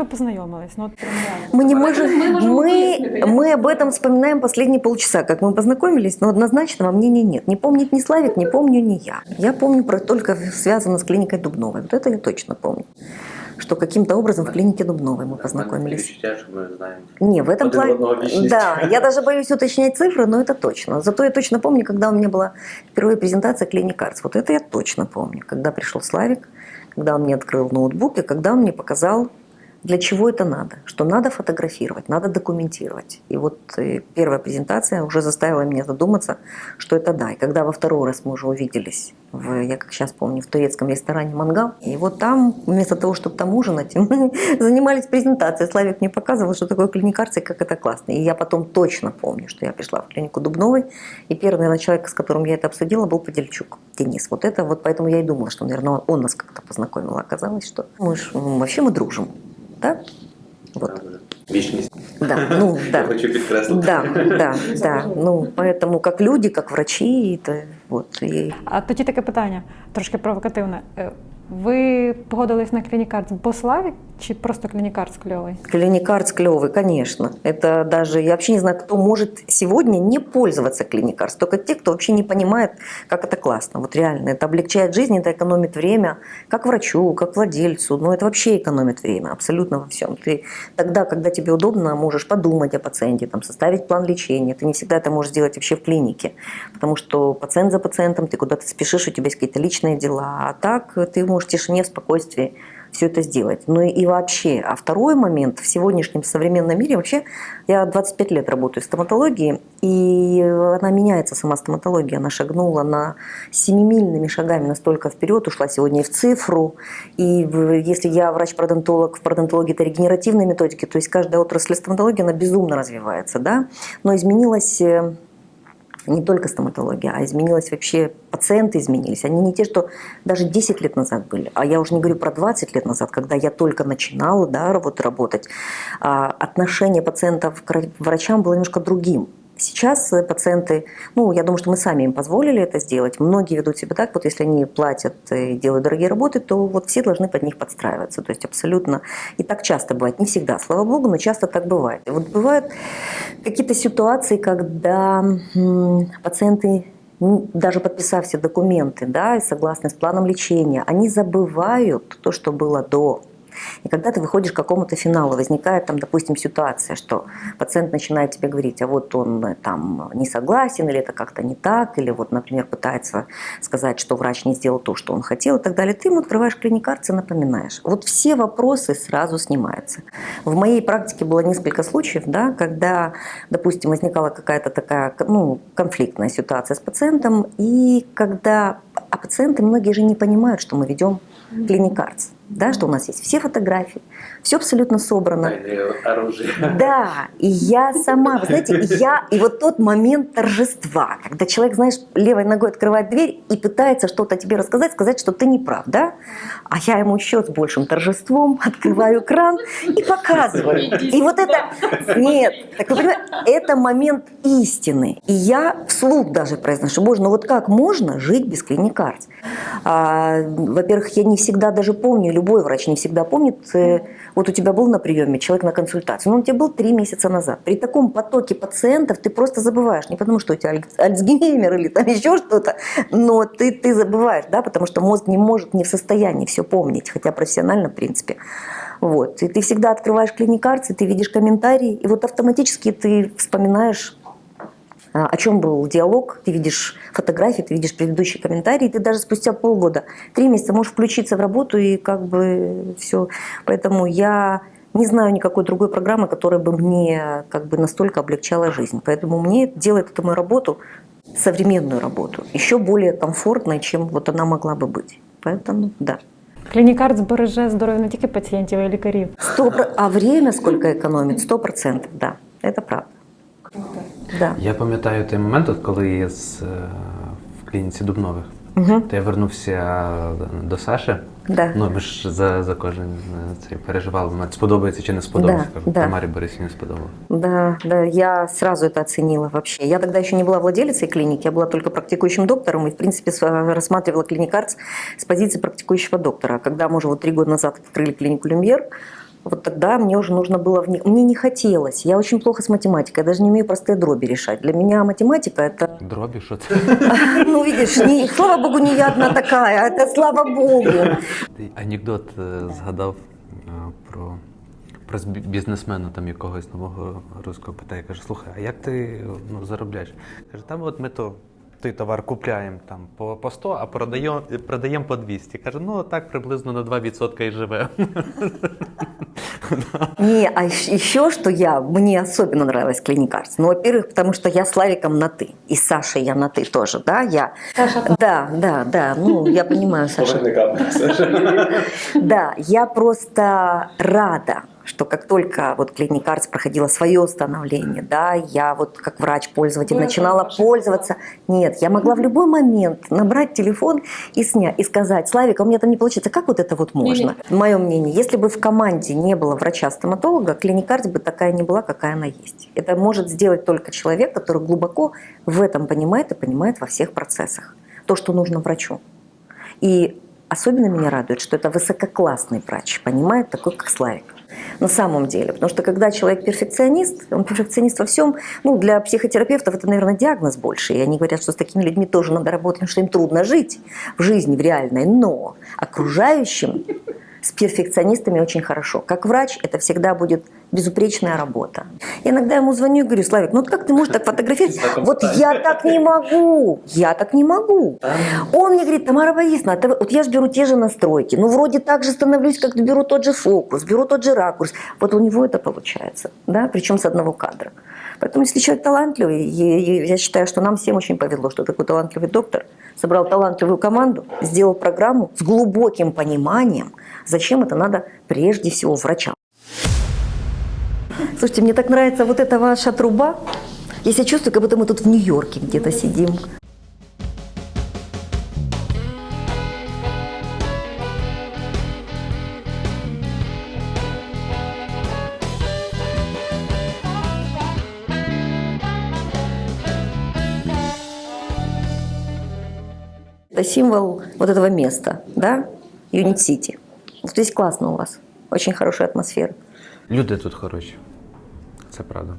Розкажіть, як ви познайомились? Ну, от прям реально. Мы не Давайте можем, мы можем мы, выяснить, мы об этом вспоминаем последние полчаса, как мы познакомились, но однозначного мнения нет. Не помнит ни Славик, не помню ни я. Я помню про только связано с клиникой Дубновой. Вот это я точно помню. Что каким-то образом в клинике Дубновой мы познакомились. Відчуття, що ми знаємо. Не, в этом Один плане... одного личность. Да, я даже боюсь уточнять цифры, но это точно. Зато я точно помню, когда у меня была впервые презентация Клиник Arts. Вот это я точно помню. Когда пришел Славик, когда он мне открыл ноутбук, и когда он мне показал, для чего это надо. Что надо фотографировать, надо документировать. И вот э, первая презентация уже заставила меня задуматься, что это да. И когда во второй раз мы уже увиделись, в, я как сейчас помню, в турецком ресторане «Мангал», и вот там, вместо того, чтобы там ужинать, мы занимались презентацией. Славик мне показывал, что такое клиникарция, как это классно. И я потом точно помню, что я пришла в клинику Дубновой, и первый, наверное, человек, с которым я это обсудила, был Подельчук, Денис. Вот это вот, поэтому я и думала, что, наверное, он нас как-то познакомил. А Оказалось, что мы ж, м, вообще мы дружим, да? Вот, Вечность. да, ну, Я да. хочу підкреслити. Да, да, да. Ну, поэтому как люди, как врачи, это вот. И А тоді таке питання, трошки провокативне. Е, Ви погодились на клінікарт бо Славік чи просто клінікарт кльовий? Клиникарс клевый, конечно. Это даже, я вообще не знаю, кто может сегодня не пользоваться клиникарс. Только те, кто вообще не понимает, как это классно. Вот реально, это облегчает жизнь, это экономит время, как врачу, как владельцу. Но это вообще экономит время абсолютно во всем. Ты тогда, когда тебе удобно, можешь подумать о пациенте, там, составить план лечения. Ты не всегда это можешь сделать вообще в клинике, потому что пациент за пациентом, ты куда-то спешишь, у тебя есть какие-то личные дела. А так ты можешь в тишине, в спокойствии все это сделать. Ну и вообще, а второй момент, в сегодняшнем современном мире, вообще, я 25 лет работаю в стоматологии, и она меняется, сама стоматология, она шагнула на семимильными шагами настолько вперед, ушла сегодня и в цифру, и если я врач-пародонтолог, в пародонтологии это регенеративные методики, то есть каждая отрасль стоматологии, она безумно развивается, да, но изменилась э, не только стоматология, а изменилась вообще, пациенты изменились. Они не те, что даже 10 лет назад были, а я уже не говорю про 20 лет назад, когда я только начинала да, вот работать. А, Отношение пациентов к ра- врачам было немножко другим. Сейчас э, пациенты, ну, я думаю, что мы сами им позволили это сделать. Многие ведут себя так, вот если они платят и делают дорогие работы, то вот все должны под них подстраиваться. То есть абсолютно, и так часто бывает, не всегда, слава богу, но часто так бывает. И вот бывают какие-то ситуации, когда пациенты, даже подписав все документы, да, и согласны с планом лечения, они забывают то, что было до. И когда ты выходишь к какому-то финалу, возникает там, допустим, ситуация, что пациент начинает тебе говорить, а вот он э, там не согласен, или это как-то не так, или вот, например, пытается сказать, что врач не сделал то, что он хотел и так далее, ты ему открываешь клиникарцы напоминаешь. Вот все вопросы сразу снимаются. В моей практике было несколько случаев, да, когда, допустим, возникала какая-то такая ну, конфликтная ситуация с пациентом, и когда, а пациенты многие же не понимают, что мы ведем клиникарц, да, что у нас есть все фотографии, все абсолютно собрано. Оружие. Да, и я сама, вы знаете, я, и вот тот момент торжества, когда человек, знаешь, левой ногой открывает дверь и пытается что-то тебе рассказать, сказать, что ты не прав, да? А я ему еще с большим торжеством открываю экран и показываю. И вот это, нет, так вы понимаете, это момент истины. И я вслух даже произношу, боже, ну вот как можно жить без клиникарц? А, во-первых, я не всегда даже помню, любой врач не всегда помнит, э, вот у тебя был на приеме человек на консультации, но он у тебя был три месяца назад. При таком потоке пациентов ты просто забываешь, не потому что у тебя Аль- Альцгеймер или там еще что-то, но ты, ты забываешь, да, потому что мозг не может, не в состоянии все помнить, хотя профессионально, в принципе. Вот. И ты всегда открываешь клиникарцы, ты видишь комментарии, и вот автоматически ты вспоминаешь о чем был диалог, ты видишь фотографии, ты видишь предыдущие комментарии, ты даже спустя полгода, три месяца можешь включиться в работу и как бы все. Поэтому я не знаю никакой другой программы, которая бы мне как бы настолько облегчала жизнь. Поэтому мне делает эту мою работу, современную работу, еще более комфортной, чем вот она могла бы быть. Поэтому да. Клінікарт збереже здоров'я не тільки пацієнтів, а й лікарів. Сто про- А время сколько экономит? Сто процентов, да. Это правда. Да. Я пам'ятаю той момент, от коли я з, е, в клініці Дубнових, Угу. то я вернувся до Саші. Да. Ну, ми ж за, за кожен е, цей переживали, мать, сподобається чи не сподобається. Да, Кажу, да. Тамарі Борисівні сподобалось. Да, да, я сразу это оценила вообще. Я тогда еще не была владелицей клиники, я была только практикующим доктором и, в принципе, с- рассматривала клиникарц с позиции практикующего доктора. Когда мы уже вот три года назад открыли клинику Люмьер, Вот тогда мне уже нужно было... вник- Мне не хотелось. Я очень плохо с математикой. Я даже не умею простые дроби решать. Для меня математика – это Дробі, що це? Ну, видишь, не, слава богу, не я одна такая, это слава богу. Ти Анекдот е, згадав е, про, про з- бізнесмена там якогось нового руського питає, каже, слухай, а як ти ну, заробляєш? Каже, там от ми то той товар купляємо там по, по 100, а продаємо, продаємо по 200. Каже, ну так приблизно на 2% і живе. Не, а ещ- еще что я, мне особенно нравилось клиникарс. Ну, во-первых, потому что я с Славиком на «ты». И с Сашей я на «ты» тоже, да, я... Да, да, да, ну, я понимаю, Саша. Да, я просто рада, что как только вот клиникарс проходила свое становление, да, я вот как врач-пользователь Вы начинала пользоваться. Нет, я могла в любой момент набрать телефон и снять, и сказать, Славик, а у меня там не получится, как вот это вот можно? Мое мнение, если бы в команде не было врача-стоматолога, клиникарс бы такая не была, какая она есть. Это может сделать только человек, который глубоко в этом понимает и понимает во всех процессах. То, что нужно врачу. И особенно меня радует, что это высококлассный врач, понимает, такой как Славик. На самом деле. Потому что когда человек перфекционист, он перфекционист во всем, ну, для психотерапевтов это, наверное, диагноз больше. И они говорят, что с такими людьми тоже надо работать, потому что им трудно жить в жизни, в реальной. Но окружающим с перфекционистами очень хорошо. Как врач это всегда будет безупречная работа. Я иногда ему звоню и говорю, Славик, ну как ты можешь так фотографировать? Вот я так не могу, я так не могу. Он мне говорит, Тамара Борисовна, а вот я же беру те же настройки, ну вроде так же становлюсь, как беру тот же фокус, беру тот же ракурс. Вот у него это получается, да, причем с одного кадра. Поэтому если человек талантливый, я считаю, что нам всем очень повезло, что такой талантливый доктор собрал талантливую команду, сделал программу с глубоким пониманием, зачем это надо прежде всего врачам. Слушайте, мне так нравится вот эта ваша труба. Я себя чувствую, как будто мы тут в Нью-Йорке где-то сидим. Это символ вот этого места, да? Юнит-Сити. Вот здесь классно у вас. Очень хорошая атмосфера. Люди тут хороші. Це правда.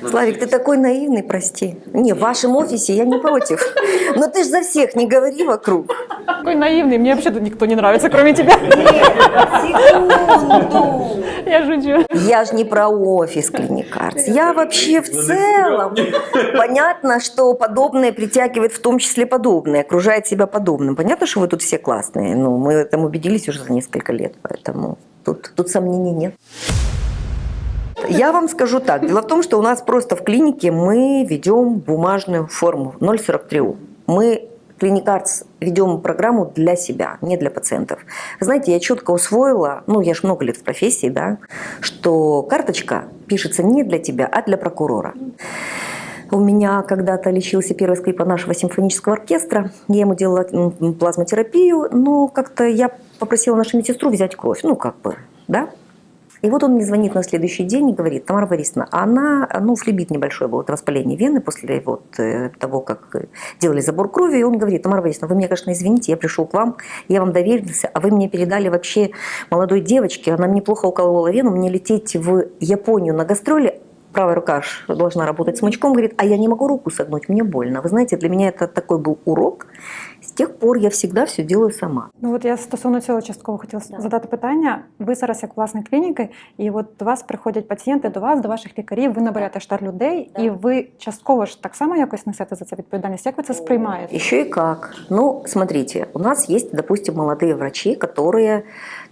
Славик, ты такой наивный, прости. Не, в вашем офисе я не против. Но ты ж за всех не говори вокруг. Такой наивный, мне вообще тут никто не нравится, кроме тебя. Секунду. Я шучу. Я же не про офис Клиникарс. Я вообще в целом. Понятно, что подобное притягивает в том числе подобное, окружает себя подобным. Понятно, что вы тут все классные. Ну, мы в этом убедились уже за несколько лет, поэтому тут, тут сомнений нет. Я вам скажу так. Дело в том, что у нас просто в клинике мы ведем бумажную форму 043У. Мы Клиникарц ведем программу для себя, не для пациентов. Знаете, я четко усвоила, ну, я же много лет в профессии, да, что карточка пишется не для тебя, а для прокурора. У меня когда-то лечился первый скрипа нашего симфонического оркестра. Я ему делала плазмотерапию, но как-то я попросила нашу медсестру взять кровь. Ну, как бы, да? И вот он мне звонит на следующий день и говорит, Тамара Борисовна, она, ну, флебит небольшое было, это воспаление вены после вот э, того, как э, делали забор крови, и он говорит, Тамара Борисовна, вы меня, конечно, извините, я пришел к вам, я вам доверился, а вы мне передали вообще молодой девочке, она мне плохо уколола вену, мне лететь в Японию на гастроли, правая рука должна работать смычком, говорит, а я не могу руку согнуть, мне больно. Вы знаете, для меня это такой был урок. С тех пор я всегда все делаю сама. Ну от я стосовно цього частково хотіла Да. задати питання. Ви зараз як власник клініки, і от до вас приходять пацієнти, до вас, до ваших лікарів, ви наберете штат людей, Да. і ви частково ж так само якось несете за це відповідальність. Як ви це сприймаєте? Еще и как. Ну, смотрите, у нас есть, допустим, молодые врачи, которые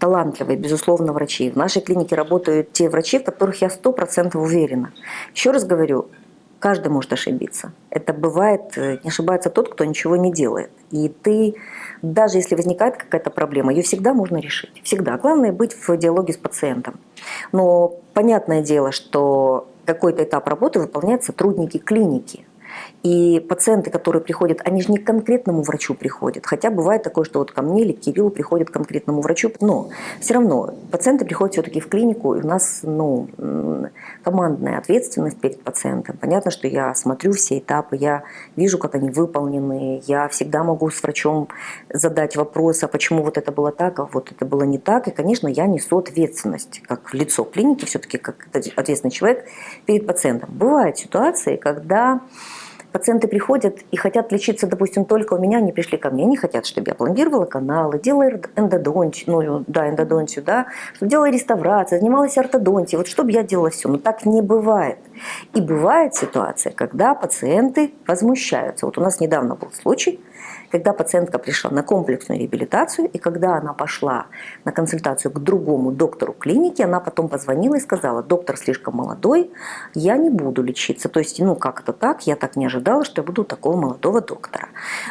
талантливые, безусловно, врачи. В нашей клинике работают те врачи, в которых я сто процентов уверена. Еще раз говорю, каждый может ошибиться. Это бывает, э, не ошибается тот, кто ничего не делает. И ты, даже если возникает какая-то проблема, ее всегда можно решить. Всегда. Главное быть в диалоге с пациентом. Но понятное дело, что какой-то этап работы выполняют сотрудники клиники. И пациенты, которые приходят, они же не к конкретному врачу приходят. Хотя бывает такое, что вот ко мне или к Кириллу приходят к конкретному врачу. Но все равно пациенты приходят все-таки в клинику, и у нас ну, командная ответственность перед пациентом. Понятно, что я смотрю все этапы, я вижу, как они выполнены. Я всегда могу с врачом задать вопрос, а почему вот это было так, а вот это было не так. И, конечно, я несу ответственность как лицо клиники, все-таки как ответственный человек перед пациентом. Бывают ситуации, когда пациенты приходят и хотят лечиться, допустим, только у меня, они пришли ко мне, они хотят, чтобы я пломбировала каналы, делала эндодонтию, ну да, эндодонтию, да, чтобы делала реставрацию, занималась ортодонтией, вот чтобы я делала все. Но так не бывает. И бывает ситуация, когда пациенты возмущаются. Вот у нас недавно был случай, когда пациентка пришла на комплексную реабилитацию, и когда она пошла на консультацию к другому доктору клиники, она потом позвонила и сказала, доктор слишком молодой, я не буду лечиться. То есть, ну как это так, я так не ожидала, что я буду у такого молодого доктора.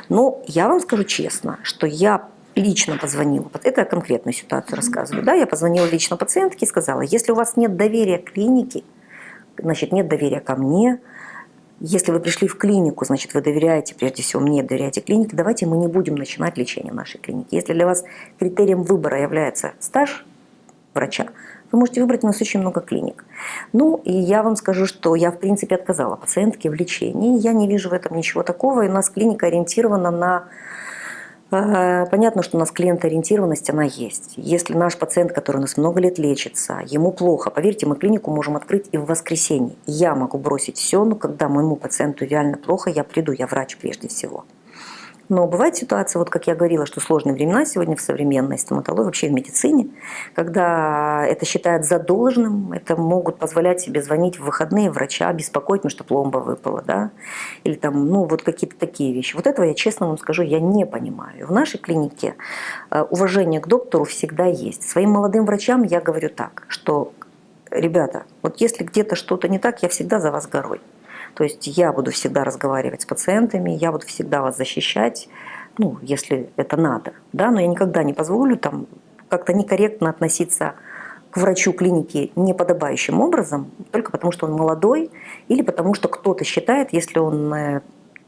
Но я вам скажу честно, что я лично позвонила, это я конкретную ситуацию рассказываю, да, я позвонила лично пациентке и сказала, если у вас нет доверия к клинике, значит, нет доверия ко мне, если вы пришли в клинику, значит, вы доверяете, прежде всего, мне доверяете клинике, давайте мы не будем начинать лечение в нашей клинике. Если для вас критерием выбора является стаж врача, вы можете выбрать у нас очень много клиник. Ну, и я вам скажу, что я, в принципе, отказала пациентке в лечении. Я не вижу в этом ничего такого. И у нас клиника ориентирована на Понятно, что у нас клиентоориентированность, она есть. Если наш пациент, который у нас много лет лечится, ему плохо, поверьте, мы клинику можем открыть и в воскресенье. Я могу бросить все, но когда моему пациенту реально плохо, я приду, я врач прежде всего. Но бывает ситуация, вот как я говорила, что сложные времена сегодня в современной стоматологии, вообще в медицине, когда это считают задолженным, это могут позволять себе звонить в выходные врача, беспокоить, потому что пломба выпала, да, или там, ну, вот какие-то такие вещи. Вот этого я честно вам скажу, я не понимаю. В нашей клинике э, уважение к доктору всегда есть. Своим молодым врачам я говорю так, что, ребята, вот если где-то что-то не так, я всегда за вас горой. То есть я буду всегда разговаривать с пациентами, я буду всегда вас защищать, ну, если это надо, да, но я никогда не позволю там как-то некорректно относиться к врачу клиники неподобающим образом, только потому что он молодой или потому что кто-то считает, если он э,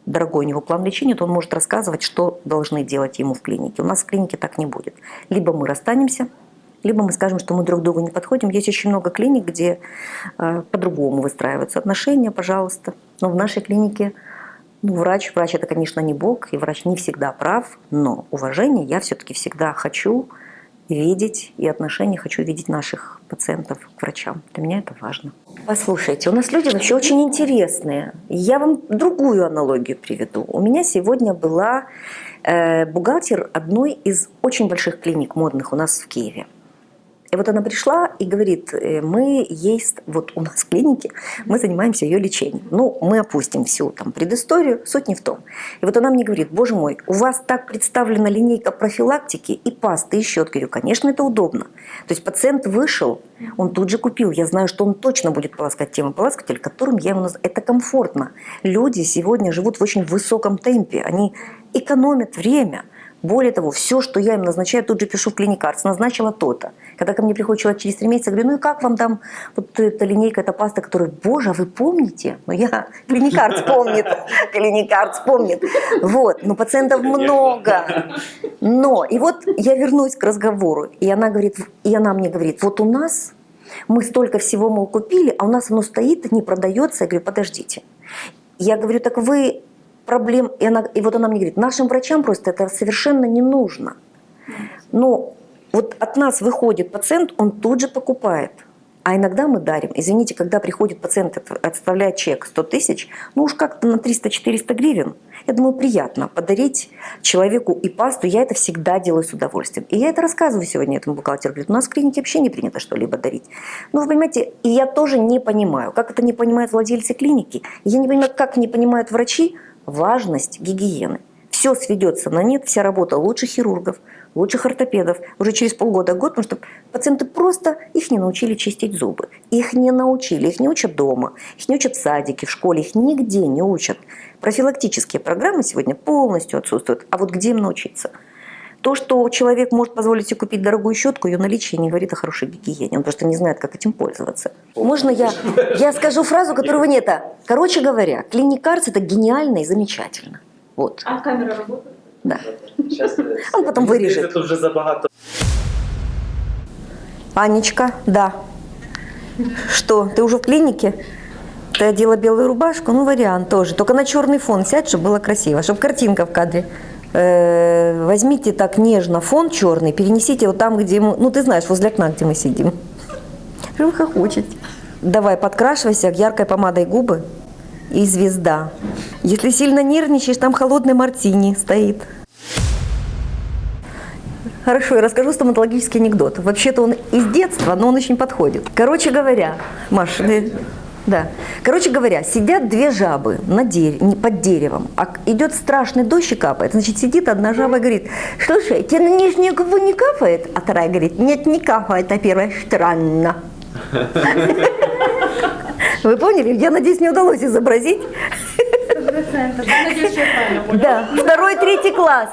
дорогой у него план лечения, то он может рассказывать, что должны делать ему в клинике. У нас в клинике так не будет. Либо мы расстанемся, либо мы скажем, что мы друг другу не подходим. Есть очень много клиник, где э, по-другому выстраиваются отношения, пожалуйста. Но в нашей клинике ну, врач, врач это, конечно, не бог, и врач не всегда прав, но уважение я все-таки всегда хочу видеть, и отношения хочу видеть наших пациентов к врачам. Для меня это важно. Послушайте, у нас люди вообще очень интересные. Я вам другую аналогию приведу. У меня сегодня была э, бухгалтер одной из очень больших клиник модных у нас в Киеве. И вот она пришла и говорит, «Э, мы есть, вот у нас в клинике, мы занимаемся ее лечением. Ну, мы опустим всю там предысторию, суть не в том. И вот она мне говорит, боже мой, у вас так представлена линейка профилактики и пасты, и щетки. Я говорю, конечно, это удобно. То есть пациент вышел, он тут же купил. Я знаю, что он точно будет полоскать тем полоскатель, которым я ему называю. Это комфортно. Люди сегодня живут в очень высоком темпе. Они экономят время. Более того, все, что я им назначаю, тут же пишу в клиникарц, назначила то-то. Когда ко мне приходит человек через три месяца, говорю, ну и как вам там вот эта линейка, эта паста, которая, боже, а вы помните? Ну я, клиникарц помнит, клиникарц помнит. Вот, но пациентов много. Но, и вот я вернусь к разговору, и она говорит, и она мне говорит, вот у нас мы столько всего, мол, купили, а у нас оно стоит, не продается. Я говорю, подождите. Я говорю, так вы проблем... И, она, и вот она мне говорит, нашим врачам просто это совершенно не нужно. Но вот от нас выходит пациент, он тут же покупает. А иногда мы дарим. Извините, когда приходит пациент, отставляет чек 100 тысяч, ну уж как-то на 300-400 гривен, я думаю, приятно подарить человеку и пасту. Я это всегда делаю с удовольствием. И я это рассказываю сегодня этому бухгалтеру. Говорит, у нас в клинике вообще не принято что-либо дарить. Ну, вы понимаете, и я тоже не понимаю, как это не понимают владельцы клиники. Я не понимаю, как не понимают врачи важность гигиены. Все сведется на нет, вся работа лучших хирургов, лучших ортопедов уже через полгода, год, потому что пациенты просто их не научили чистить зубы. Их не научили, их не учат дома, их не учат в садике, в школе, их нигде не учат. Профилактические программы сегодня полностью отсутствуют. А вот где им научиться? То, что человек может позволить себе купить дорогую щетку, ее наличие не говорит о хорошей гигиене. Он просто не знает, как этим пользоваться. Можно я, я скажу фразу, которого нет? Короче говоря, клиникарс – это гениально и замечательно. Вот. А камера работает? Да. Щас, Он потом мені виріже. здається, Тут вже забагато. Анечка, да. Что, ты уже в клинике? Ты одела белую рубашку? Ну, вариант тоже. Только на черный фон сядь, чтобы было красиво, чтобы картинка в кадре. Э, возьмите так нежно фон черный, перенесите его там, где мы... Ну, ты знаешь, возле окна, где мы сидим. Вы хохочете? Давай, подкрашивайся яркой помадой губы и звезда. Если сильно нервничаешь, там холодный мартини стоит. Хорошо, я расскажу стоматологический анекдот. Вообще-то он из детства, но он очень подходит. Короче говоря, Маш, ты- да. Короче говоря, сидят две жабы на дере- не- под деревом, а идет страшный дождь и капает. Значит, сидит одна жаба и говорит, слушай, тебе на нижнюю губу не капает? А вторая говорит, нет, не капает, а первая странно. Вы поняли? Я надеюсь, не удалось изобразить. Да, второй, третий класс.